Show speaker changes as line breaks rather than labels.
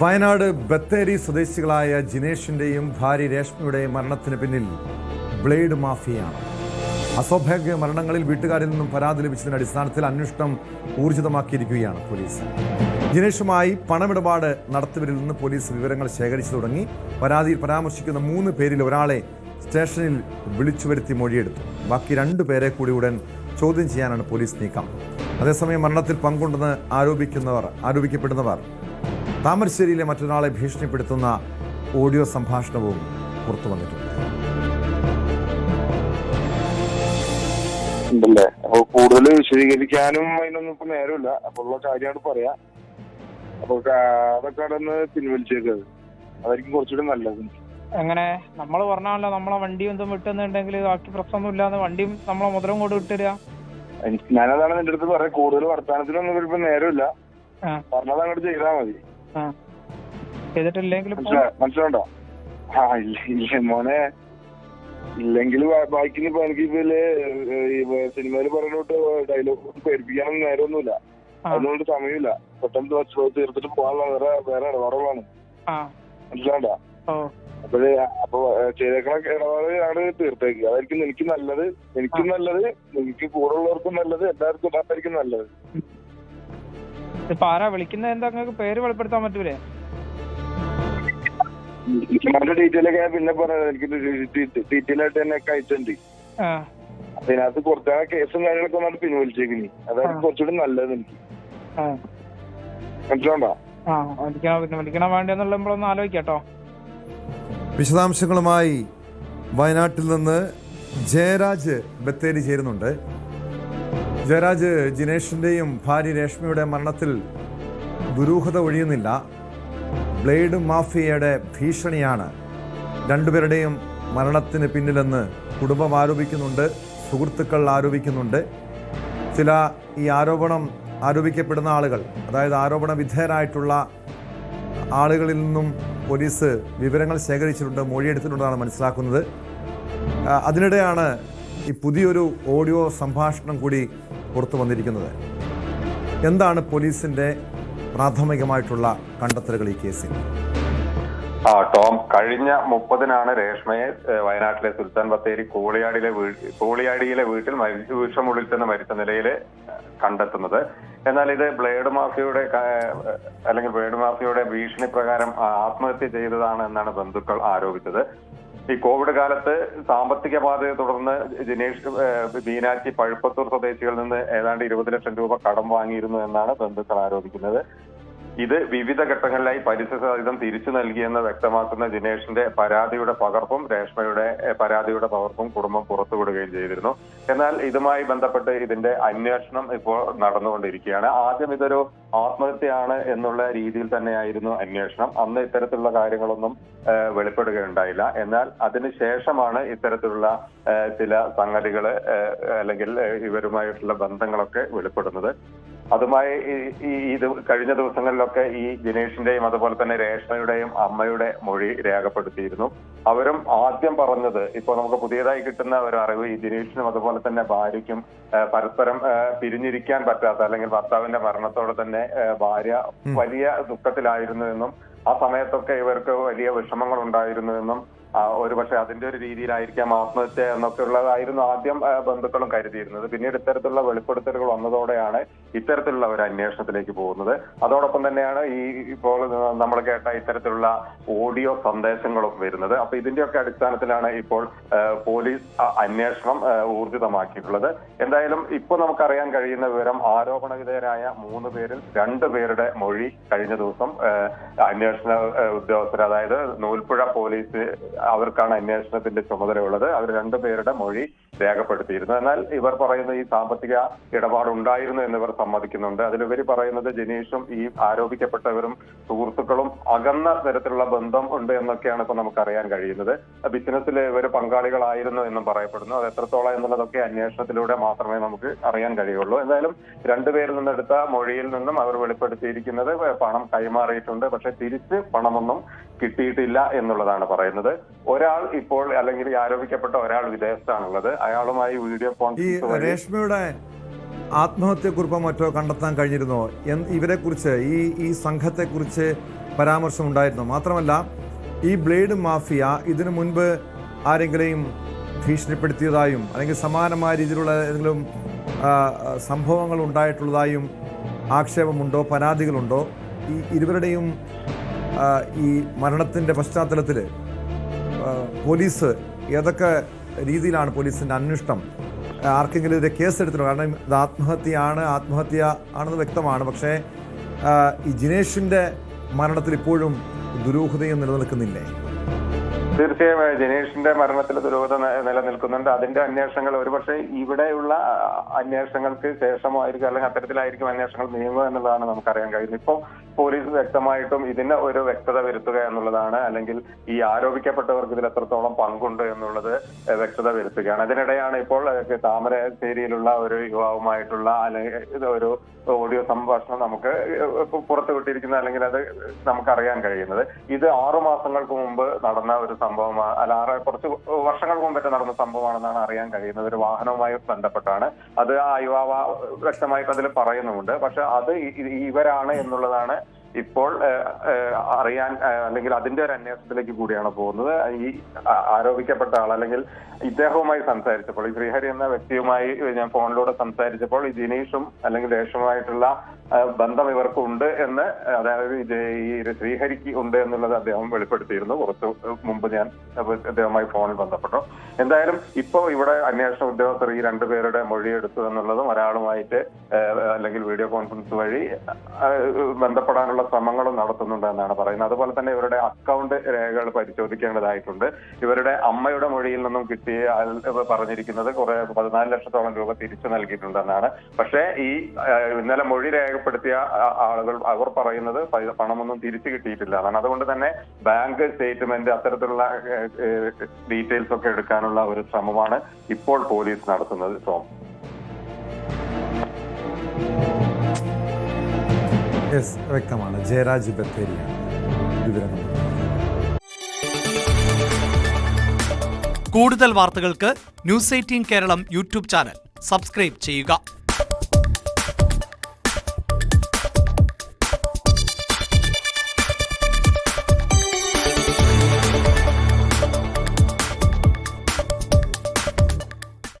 വയനാട് ബത്തേരി സ്വദേശികളായ ജിനേഷിന്റെയും ഭാര്യ രേഷ്മയുടെയും മരണത്തിന് പിന്നിൽ ബ്ലേഡ് മാഫിയാണ്. അസ്വാഭാവിക മരണങ്ങളിൽ വീട്ടുകാരിൽ നിന്നും പരാതി ലഭിച്ചതിന്റെ അടിസ്ഥാനത്തിൽ അന്വേഷണം ഊർജിതമാക്കിയിരിക്കുകയാണ് പോലീസ്. ജിനേഷുമായി പണമിടപാട് നടത്തിയവരിൽ നിന്ന് പോലീസ് വിവരങ്ങൾ ശേഖരിച്ചു തുടങ്ങി. പരാതിയിൽ പരാമർശിക്കുന്ന മൂന്ന് പേരിൽ ഒരാളെ സ്റ്റേഷനിൽ വിളിച്ചു വരുത്തി മൊഴിയെടുത്തു. ബാക്കി രണ്ടു പേരെ കൂടി ഉടൻ ചോദ്യം ചെയ്യാനാണ് പോലീസ് നീക്കം. അതേസമയം മരണത്തിൽ പങ്കുണ്ടെന്ന് ആരോപിക്കുന്നവർ ആരോപിക്കപ്പെടുന്നവർ താമരശ്ശേരിയിലെ മറ്റൊരാളെ ഭീഷണിപ്പെടുത്തുന്ന ഓഡിയോ സംഭാഷണവും പുറത്തു വന്നിട്ടുണ്ട്.
ഉണ്ടല്ലേ? അപ്പൊ കൂടുതൽ വിശദീകരിക്കാനും അതിനൊന്നും ഇപ്പൊ നേരമില്ല. അപ്പൊ ഉള്ള കാര്യമാണ് പറയാ. അപ്പൊ അതൊക്കെ അവിടെ പിൻവലിച്ചേക്കത് അതായിരിക്കും കുറച്ചുകൂടി നല്ലത്.
അങ്ങനെ നമ്മൾ പറഞ്ഞാണല്ലോ നമ്മളെ വണ്ടി എന്തും വിട്ടുന്നുണ്ടെങ്കിൽ ബാക്കി പ്രശ്നമൊന്നും ഇല്ലാന്ന്. വണ്ടിയും നമ്മളെ മുതലും കൊണ്ട് വിട്ടുതരിക
ഞാനതാണ് നിന്റെ അടുത്ത് പറയാം. കൂടുതൽ വർത്തമാനത്തിനൊന്നും ഇപ്പൊ നേരമില്ല. പറഞ്ഞത് അങ്ങോട്ട് ചെയ്താൽ മതി. മനസ്സിലുണ്ടോ ആ ഇല്ല ഇല്ല മോനെ. ഇല്ലെങ്കിൽ ബാക്കിന് ഇപ്പൊ എനിക്ക് ഇതിൽ സിനിമയിൽ പറഞ്ഞോട്ട് ഡയലോഗ് പേടിപ്പിക്കാനൊന്നും നേരമൊന്നുമില്ല. അതുകൊണ്ട് സമയമില്ല. പെട്ടെന്ന് തീർത്തിട്ട് പോകാനുള്ള വേറെ വേറെ ഇടപാടുകളാണ്. മനസ്സിലാണ്ട അപ്പോഴേ അപ്പൊ ചെയ്തേക്കണ ഇടപാട് ആണ് തീർത്തേക്ക്. അതായിരിക്കും എനിക്ക് നല്ലത്. എനിക്കും നല്ലത്. എനിക്ക് കൂടെ ഉള്ളവർക്കും നല്ലത്. എല്ലാവർക്കും അതായിരിക്കും നല്ലത്.
ഇപ്പൊ ആരാ വിളിക്കുന്നത്? എന്താ നിങ്ങൾക്ക് പേര് വെളിപ്പെടുത്താൻ പറ്റൂലേ?
മോന്റെ ഡീറ്റെയിൽ ഒക്കെ ഞാൻ പിന്നെ പറഞ്ഞത് എനിക്ക് ഡീറ്റെയിൽ ആയിട്ട് തന്നെ ഒക്കെ അയച്ചിട്ടുണ്ട്. കേസും കാര്യങ്ങളൊക്കെ ഒന്നാണ് പിൻവലിച്ചേക്കിനി അതായിരിക്കും കുറച്ചുകൂടി നല്ലത് എനിക്ക്.
ആ.
മനസ്സിലാണ്ടോ
ആ വിളിക്കണം പിന്നെ വിളിക്കണം വേണ്ടെന്നുള്ള നമ്മളൊന്ന് ആലോചിക്കാട്ടോ
വിശദാംശങ്ങളുമായി വയനാട്ടിൽ നിന്ന് ജയരാജ് ബത്തേരി ചേരുന്നുണ്ട്. ജയരാജ് ജിനേഷിന്റെയും ഭാര്യ രേഷ്മയുടെ മരണത്തിൽ ദുരൂഹത ഒഴിയുന്നില്ല. ബ്ലേഡ് മാഫിയയുടെ ഭീഷണിയാണ് രണ്ടുപേരുടെയും മരണത്തിന് പിന്നിലെന്ന് കുടുംബം ആരോപിക്കുന്നുണ്ട് സുഹൃത്തുക്കൾ ആരോപിക്കുന്നുണ്ട്. ചില ഈ ആരോപണം ആരോപിക്കപ്പെടുന്ന ആളുകൾ അതായത് ആരോപണ വിധേയരായിട്ടുള്ള ആളുകളിൽ നിന്നും പോലീസ് വിവരങ്ങൾ ശേഖരിച്ചിട്ടുണ്ട് മൊഴിയെടുത്തിട്ടുണ്ടെന്നാണ് മനസ്സിലാക്കുന്നത്. അതിനിടെയാണ് ഈ പുതിയൊരു ഓഡിയോ സംഭാഷണം കൂടി പുറത്തു വന്നിരിക്കുന്നത്. എന്താണ് പോലീസിന്റെ പ്രാഥമികമായിട്ടുള്ള കണ്ടെത്തലുകൾ ഈ കേസിൽ?
ആ ടോം കഴിഞ്ഞ മുപ്പതിനാണ് രേഷ്മയെ വയനാട്ടിലെ സുൽത്താൻ ബത്തേരി കൂളിയാടിയിലെ കൂളിയാടിയിലെ വീട്ടിൽ വിഷമുള്ളിൽ തന്നെ മരിച്ച നിലയിൽ കണ്ടെത്തുന്നത്. എന്നാൽ ഇത് ബ്ലേഡ് മാഫിയയുടെ അല്ലെങ്കിൽ ബ്ലേഡ് മാഫിയയുടെ ഭീഷണി പ്രകാരം ആത്മഹത്യ ചെയ്തതാണ് എന്നാണ് ബന്ധുക്കൾ ആരോപിച്ചത്. ഈ കോവിഡ് കാലത്ത് സാമ്പത്തിക ബാധയെ തുടർന്ന് ജിനേഷ് മീനാക്ഷി പഴുപ്പത്തൂർ സ്വദേശികളിൽ നിന്ന് ഏതാണ്ട് ഇരുപത് ലക്ഷം രൂപ കടം വാങ്ങിയിരുന്നു എന്നാണ് ബന്ധുക്കൾ ആരോപിക്കുന്നത്. ഇത് വിവിധ ഘട്ടങ്ങളിലായി പലിശ സഹിതം തിരിച്ചു നൽകിയെന്ന് വ്യക്തമാക്കുന്ന ജിനേഷിന്റെ പരാതിയുടെ പകർപ്പും രേഷ്മയുടെ പരാതിയുടെ പകർപ്പും കുടുംബം പുറത്തുവിടുകയും ചെയ്തിരുന്നു. എന്നാൽ ഇതുമായി ബന്ധപ്പെട്ട് ഇതിന്റെ അന്വേഷണം ഇപ്പോൾ നടന്നുകൊണ്ടിരിക്കുകയാണ്. ആദ്യം ഇതൊരു ആത്മഹത്യയാണ് എന്നുള്ള രീതിയിൽ തന്നെയായിരുന്നു അന്വേഷണം. അന്ന് ഇത്തരത്തിലുള്ള കാര്യങ്ങളൊന്നും വെളിപ്പെടുകയുണ്ടായില്ല. എന്നാൽ അതിനുശേഷമാണ് ഇത്തരത്തിലുള്ള ചില സംഗതികൾ അല്ലെങ്കിൽ ഇവരുമായിട്ടുള്ള ബന്ധങ്ങളൊക്കെ വെളിപ്പെടുന്നത്. അതുമായി ഈ- ഇത് കഴിഞ്ഞ ദിവസങ്ങളിലൊക്കെ ഈ ജിനേഷിന്റെയും അതുപോലെ തന്നെ രേഷ്മയുടെയും അമ്മയുടെ മൊഴി രേഖപ്പെടുത്തിയിരുന്നു. അവരും ആദ്യം പറഞ്ഞത് ഇപ്പൊ നമുക്ക് പുതിയതായി കിട്ടുന്ന ഒരു അറിവ് ഈ ജിനേഷിനും അതുപോലെ തന്നെ ഭാര്യയ്ക്കും പരസ്പരം പിരിഞ്ഞിരിക്കാൻ പറ്റാത്ത അല്ലെങ്കിൽ ഭർത്താവിന്റെ മരണത്തോടെ തന്നെ ഭാര്യ വലിയ ദുഃഖത്തിലായിരുന്നു എന്നും ആ സമയത്തൊക്കെ ഇവർക്ക് വലിയ വിഷമങ്ങൾ ഉണ്ടായിരുന്നു എന്നും ഒരുപക്ഷെ അതിന്റെ ഒരു രീതിയിലായിരിക്കാം ആത്മഹത്യ എന്നൊക്കെ ഉള്ളതായിരുന്നു ആദ്യം ബന്ധുക്കളും കരുതിയിരുന്നത്. പിന്നീട് ഇത്തരത്തിലുള്ള വെളിപ്പെടുത്തലുകൾ വന്നതോടെയാണ് ഇത്തരത്തിലുള്ള ഒരു അന്വേഷണത്തിലേക്ക് പോകുന്നത്. അതോടൊപ്പം തന്നെയാണ് ഈ ഇപ്പോൾ നമ്മൾ കേട്ട ഇത്തരത്തിലുള്ള ഓഡിയോ സന്ദേശങ്ങളും വരുന്നത്. അപ്പൊ ഇതിന്റെയൊക്കെ അടിസ്ഥാനത്തിലാണ് ഇപ്പോൾ പോലീസ് അന്വേഷണം ഊർജിതമാക്കിയിട്ടുള്ളത്. എന്തായാലും ഇപ്പൊ നമുക്കറിയാൻ കഴിയുന്ന വിവരം ആരോപണ വിധേയരായ മൂന്ന് പേരിൽ രണ്ടു പേരുടെ മൊഴി കഴിഞ്ഞ ദിവസം അന്വേഷണ ഉദ്യോഗസ്ഥർ അതായത് നൂൽപ്പുഴ പോലീസ് അവർക്കാണ് അന്വേഷണത്തിന്റെ ചുമതലയുള്ളത്. അവർ രണ്ടുപേരുടെ മൊഴി രേഖപ്പെടുത്തിയിരുന്നു. എന്നാൽ ഇവർ പറയുന്ന ഈ സാമ്പത്തിക ഇടപാട് ഉണ്ടായിരുന്നു എന്നിവർ സമ്മതിക്കുന്നുണ്ട്. അതിലുപരി പറയുന്നത് ജനീഷും ഈ ആരോപിക്കപ്പെട്ടവരും സുഹൃത്തുക്കളും അകന്ന തരത്തിലുള്ള ബന്ധം ഉണ്ട് എന്നൊക്കെയാണ് ഇപ്പൊ നമുക്കറിയാൻ കഴിയുന്നത്. ബിസിനസ്സിൽ ഇവർ പങ്കാളികളായിരുന്നു എന്നും പറയപ്പെടുന്നു. അത് എത്രത്തോളം എന്നുള്ളതൊക്കെ അന്വേഷണത്തിലൂടെ മാത്രമേ നമുക്ക് അറിയാൻ കഴിയുള്ളൂ. എന്തായാലും രണ്ടുപേരിൽ നിന്നെടുത്ത മൊഴിയിൽ നിന്നും അവർ വെളിപ്പെടുത്തിയിരിക്കുന്നത് പണം കൈമാറിയിട്ടുണ്ട്. പക്ഷെ തിരിച്ച് പണമൊന്നും കിട്ടിയിട്ടില്ല എന്നുള്ളതാണ് പറയുന്നത്. ഒരാൾ ഇപ്പോൾ അല്ലെങ്കിൽ ആരോപിക്കപ്പെട്ട ഒരാൾ വിദേശത്താണുള്ളത്. അയാളുമായി വീഡിയോ
ഈ
കോൺഫറൻസ്
രേഷ്മയുടെ ആത്മഹത്യക്കുറിപ്പോ മറ്റോ കണ്ടെത്താൻ കഴിഞ്ഞിരുന്നോ? ഇവരെ ഇവരെക്കുറിച്ച് ഈ ഈ സംഘത്തെക്കുറിച്ച് പരാമർശമുണ്ടായിരുന്നു. മാത്രമല്ല ഈ ബ്ലേഡ് മാഫിയ ഇതിനു മുൻപ് ആരെങ്കിലും ഭീഷണിപ്പെടുത്തിയതായും അല്ലെങ്കിൽ സമാനമായ രീതിയിലുള്ള ഏതെങ്കിലും സംഭവങ്ങൾ ഉണ്ടായിട്ടുള്ളതായും ആക്ഷേപമുണ്ടോ? പരാതികളുണ്ടോ? ഈ ഇരുവരുടെയും ഈ മരണത്തിന്റെ പശ്ചാത്തലത്തിൽ പോലീസ് ഏതൊക്കെ രീതിയിലാണ് പോലീസിന്റെ അന്വേഷണം? ആർക്കെങ്കിലും ഇതിന്റെ കേസെടുത്തിട്ടുണ്ടോ? കാരണം ഇത് ആത്മഹത്യയാണ് ആത്മഹത്യ ആണെന്ന് വ്യക്തമാണ്. പക്ഷേ ഈ ജിനേഷിന്റെ മരണത്തിൽ ഇപ്പോഴും ദുരൂഹതയും നിലനിൽക്കുന്നില്ലേ?
തീർച്ചയായും ജിനേഷിന്റെ മരണത്തിൽ ദുരൂഹത നിലനിൽക്കുന്നുണ്ട്. അതിന്റെ അന്വേഷണങ്ങൾ ഒരുപക്ഷെ ഇവിടെയുള്ള അന്വേഷണങ്ങൾക്ക് ശേഷമായിരിക്കും അല്ലെങ്കിൽ അത്തരത്തിലായിരിക്കും അന്വേഷണങ്ങൾ നീങ്ങുക എന്നുള്ളതാണ് നമുക്കറിയാൻ കഴിയുന്നത്. ഇപ്പോൾ പോലീസ് വ്യക്തമായിട്ടും ഇതിന് ഒരു വ്യക്തത വരുത്തുക എന്നുള്ളതാണ് അല്ലെങ്കിൽ ഈ ആരോപിക്കപ്പെട്ടവർക്ക് ഇതിൽ എത്രത്തോളം പങ്കുണ്ട് എന്നുള്ളത് വ്യക്തത വരുത്തുകയാണ്. അതിനിടെയാണ് ഇപ്പോൾ താമരശ്ശേരിയിലുള്ള ഒരു യുവാവുമായിട്ടുള്ള അല്ലെങ്കിൽ ഒരു ഓഡിയോ സംഭാഷണം നമുക്ക് പുറത്തു വിട്ടിരിക്കുന്ന അല്ലെങ്കിൽ അത് നമുക്കറിയാൻ കഴിയുന്നത്. ഇത് ആറു മാസങ്ങൾക്ക് മുമ്പ് നടന്ന ഒരു സംഭവമാണ് അല്ല ആറ് കുറച്ച് വർഷങ്ങൾക്ക് മുമ്പേ നടന്ന സംഭവമാണെന്നാണ് അറിയാൻ കഴിയുന്നത്. ഒരു വാഹനവുമായി ബന്ധപ്പെട്ടാണ്. അത് ആ യുവാവ വ്യക്തമായിട്ട് അതിൽ പറയുന്നുമുണ്ട്. പക്ഷെ അത് ഇവരാണ് എന്നുള്ളതാണ് ഇപ്പോൾ അറിയാൻ അല്ലെങ്കിൽ അതിന്റെ ഒരു അന്വേഷണത്തിലേക്ക് കൂടിയാണ് പോകുന്നത്. ഈ ആരോപിക്കപ്പെട്ട ആൾ അല്ലെങ്കിൽ ഇദ്ദേഹവുമായി സംസാരിച്ചപ്പോൾ ഈ ശ്രീഹരി എന്ന വ്യക്തിയുമായി ഞാൻ ഫോണിലൂടെ സംസാരിച്ചപ്പോൾ ഈ ജിനീഷും അല്ലെങ്കിൽ രേഷുമായിട്ടുള്ള ബന്ധം ഇവർക്കുണ്ട് എന്ന് അതായത് ഈ ശ്രീഹരിക്ക് ഉണ്ട് എന്നുള്ളത് അദ്ദേഹം വെളിപ്പെടുത്തിയിരുന്നു. കുറച്ച് മുമ്പ് ഞാൻ അദ്ദേഹവുമായി ഫോണിൽ ബന്ധപ്പെട്ടു. എന്തായാലും ഇപ്പോ ഇവിടെ അന്വേഷണ ഉദ്യോഗസ്ഥർ ഈ രണ്ടുപേരുടെ മൊഴിയെടുത്തു എന്നുള്ളതും ഒരാളുമായിട്ട് അല്ലെങ്കിൽ വീഡിയോ കോൺഫറൻസ് വഴി ബന്ധപ്പെടാനുള്ള ശ്രമങ്ങളും നടത്തുന്നുണ്ട് എന്നാണ് പറയുന്നത്. അതുപോലെ തന്നെ ഇവരുടെ അക്കൗണ്ട് രേഖകൾ പരിശോധിക്കേണ്ടതായിട്ടുണ്ട്. ഇവരുടെ അമ്മയുടെ മൊഴിയിൽ നിന്നും കിട്ടിയ പറഞ്ഞിരിക്കുന്നത് കുറെ പതിനാല് ലക്ഷത്തോളം രൂപ തിരിച്ചു നൽകിയിട്ടുണ്ടെന്നാണ്. പക്ഷേ ഈ ഇന്നലെ മൊഴി രേഖപ്പെടുത്തിയ ആളുകൾ അവർ പറയുന്നത് പണമൊന്നും തിരിച്ചു കിട്ടിയിട്ടില്ല. എന്നാണ് അതുകൊണ്ട് തന്നെ ബാങ്ക് സ്റ്റേറ്റ്മെന്റ് അത്തരത്തിലുള്ള ഡീറ്റെയിൽസ് ഒക്കെ എടുക്കാനുള്ള ഒരു ശ്രമമാണ് ഇപ്പോൾ പോലീസ് നടത്തുന്നത് സോം.
യെസ് വ്യക്തമാണ്. ജയരാജ് ബത്തേരിയാണ് വിവരങ്ങൾ.
കൂടുതൽ വാർത്തകൾക്ക് news eighteen Keralam YouTube channel. Subscribe ചെയ്യുക.